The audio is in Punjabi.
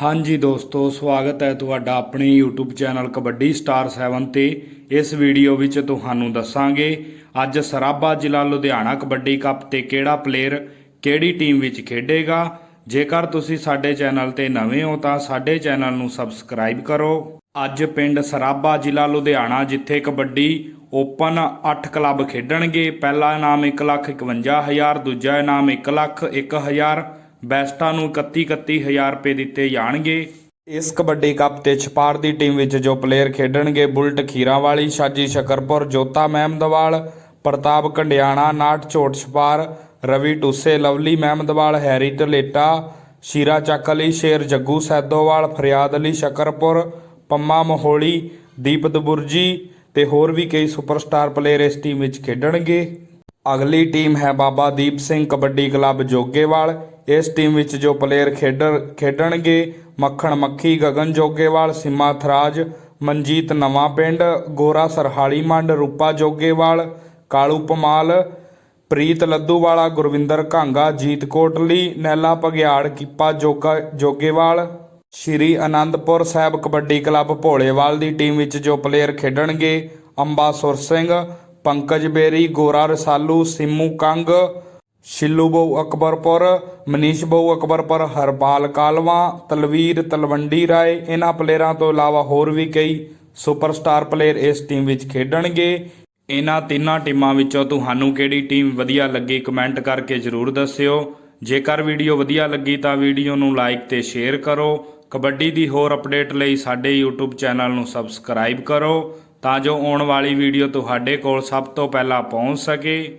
ਹਾਂਜੀ ਦੋਸਤੋ, ਸਵਾਗਤ ਹੈ ਤੁਹਾਡਾ ਆਪਣੇ YouTube ਚੈਨਲ ਕਬੱਡੀ ਸਟਾਰ 7 ਤੇ। ਇਸ ਵੀਡੀਓ ਵਿੱਚ ਤੁਹਾਨੂੰ ਦੱਸਾਂਗੇ, ਅੱਜ ਸਰਾਭਾ ਜ਼ਿਲ੍ਹਾ ਲੁਧਿਆਣਾ ਕਬੱਡੀ ਕੱਪ ਤੇ ਕਿਹੜਾ ਪਲੇਅਰ ਕਿਹੜੀ ਟੀਮ ਵਿੱਚ ਖੇਡੇਗਾ। ਜੇਕਰ ਤੁਸੀਂ ਸਾਡੇ ਚੈਨਲ ਤੇ ਨਵੇਂ ਹੋ ਤਾਂ ਸਾਡੇ ਚੈਨਲ ਨੂੰ ਸਬਸਕ੍ਰਾਈਬ ਕਰੋ। ਅੱਜ ਪਿੰਡ ਸਰਾਭਾ ਜ਼ਿਲ੍ਹਾ ਲੁਧਿਆਣਾ ਜਿੱਥੇ ਕਬੱਡੀ ਓਪਨ 8 ਕਲੱਬ ਖੇਡਣਗੇ, ਪਹਿਲਾ ਇਨਾਮ 151000 ਦੂਜਾ ਇਨਾਮ 101000 ਬੈਸਟਾਂ ਨੂੰ 31 31000 ਰੁਪਏ ਦਿੱਤੇ ਜਾਣਗੇ। ਇਸ ਕਬੱਡੀ ਕੱਪ ਤੇ ਛਪਾਰ ਦੀ ਟੀਮ ਵਿੱਚ ਜੋ ਪਲੇਅਰ ਖੇਡਣਗੇ, ਬੁਲਟ ਖੀਰਾ ਵਾਲੀ ਸ਼ਾਜੀ ਸ਼ਕਰਪੁਰ, ਜੋਤਾ ਮਹਿਮਦਵਾਲ, ਪ੍ਰਤਾਪ ਕੰਡਿਆਣਾ, ਨਾਟ ਝੋਟ ਛਪਾਰ, ਰਵੀ ਟੂਸੇ ਲਵਲੀ ਮਹਿਮਦਵਾਲ, ਹੈਰੀ ਟਲੇਟਾ ਸ਼ੀਰਾ ਚੱਕ ਅਲੀ ਸ਼ੇਰ ਜੱਗੂ ਸੈਦੋਵਾਲ, ਫਰਿਆਦ ਅਲੀ ਸ਼ਕਰਪੁਰ, ਪੰਮਾ ਮਹੋਲੀ, ਦੀਪ ਦਬੁਰਜੀ ਤੇ ਹੋਰ ਵੀ ਕਈ ਸੁਪਰਸਟਾਰ ਪਲੇਅਰ ਇਸ ਟੀਮ ਵਿੱਚ ਖੇਡਣਗੇ। ਅਗਲੀ ਟੀਮ ਹੈ ਬਾਬਾ ਦੀਪ ਸਿੰਘ ਕਬੱਡੀ ਕਲੱਬ ਜੋਗੇਵਾਲ। ਇਸ ਟੀਮ ਵਿੱਚ ਜੋ ਪਲੇਅਰ ਖੇਡਰ ਖੇਡਣਗੇ, ਮੱਖਣ ਮੱਖੀ, ਗਗਨ ਜੋਗੇਵਾਲ, ਸਿੰਮਾ ਥਰਾਜ, ਮਨਜੀਤ ਨਵਾਂ ਪਿੰਡ, ਗੋਰਾ ਸਰਹਾਲੀ ਮੰਡ, ਰੂਪਾ ਜੋਗੇਵਾਲ, ਕਾਲੂ ਪਮਾਲ, ਪ੍ਰੀਤ ਲੱਦੂਵਾਲਾ, ਗੁਰਵਿੰਦਰ ਘਾਂਗਾ, ਜੀਤ ਕੋਟਲੀ, ਨੈਲਾ ਪਗਿਆੜ ਕੀਪਾ ਜੋਗਾ, ਜੋਗੇਵਾਲ, ਸ਼੍ਰੀ ਅਨੰਦਪੁਰ ਸਾਹਿਬ ਕਬੱਡੀ ਕਲੱਬ ਭੋਲੇਵਾਲ ਦੀ ਟੀਮ ਵਿੱਚ ਜੋ ਪਲੇਅਰ ਖੇਡਣਗੇ ਅੰਬਾ ਸੁਰ ਸਿੰਘ, ਪੰਕਜ ਬੇਰੀ, ਗੋਰਾ ਰਸਾਲੂ, ਸਿੰਮੂ ਕੰਗ ਸ਼ਿੱਲੂ ਬਹੁ ਅਕਬਰਪੁਰ, ਮਨੀਸ਼ ਬਹੁ ਅਕਬਰਪੁਰ ਹਰਪਾਲ ਕਾਲਵਾ, ਤਲਵੀਰ ਤਲਵੰਡੀ ਰਾਏ, ਇਹਨਾਂ ਪਲੇਅਰਾਂ ਤੋਂ ਇਲਾਵਾ ਹੋਰ ਵੀ ਕਈ ਸੁਪਰਸਟਾਰ ਪਲੇਅਰ ਇਸ ਟੀਮ ਵਿੱਚ ਖੇਡਣਗੇ। ਇਹਨਾਂ ਤਿੰਨਾਂ ਟੀਮਾਂ ਵਿੱਚੋਂ ਤੁਹਾਨੂੰ ਕਿਹੜੀ ਟੀਮ ਵਧੀਆ ਲੱਗੀ ਕਮੈਂਟ ਕਰਕੇ ਜਰੂਰ ਦੱਸਿਓ। ਜੇਕਰ ਵੀਡੀਓ ਵਧੀਆ ਲੱਗੀ ਤਾਂ ਵੀਡੀਓ ਨੂੰ ਲਾਈਕ ਤੇ ਸ਼ੇਅਰ ਕਰੋ। ਕਬੱਡੀ ਦੀ ਹੋਰ ਅਪਡੇਟ ਲਈ ਸਾਡੇ YouTube ਚੈਨਲ ਨੂੰ ਸਬਸਕ੍ਰਾਈਬ ਕਰੋ ਤਾਂ ਜੋ ਆਉਣ ਵਾਲੀ ਵੀਡੀਓ ਤੁਹਾਡੇ ਕੋਲ ਸਭ ਤੋਂ ਪਹਿਲਾਂ ਪਹੁੰਚ ਸਕੇ।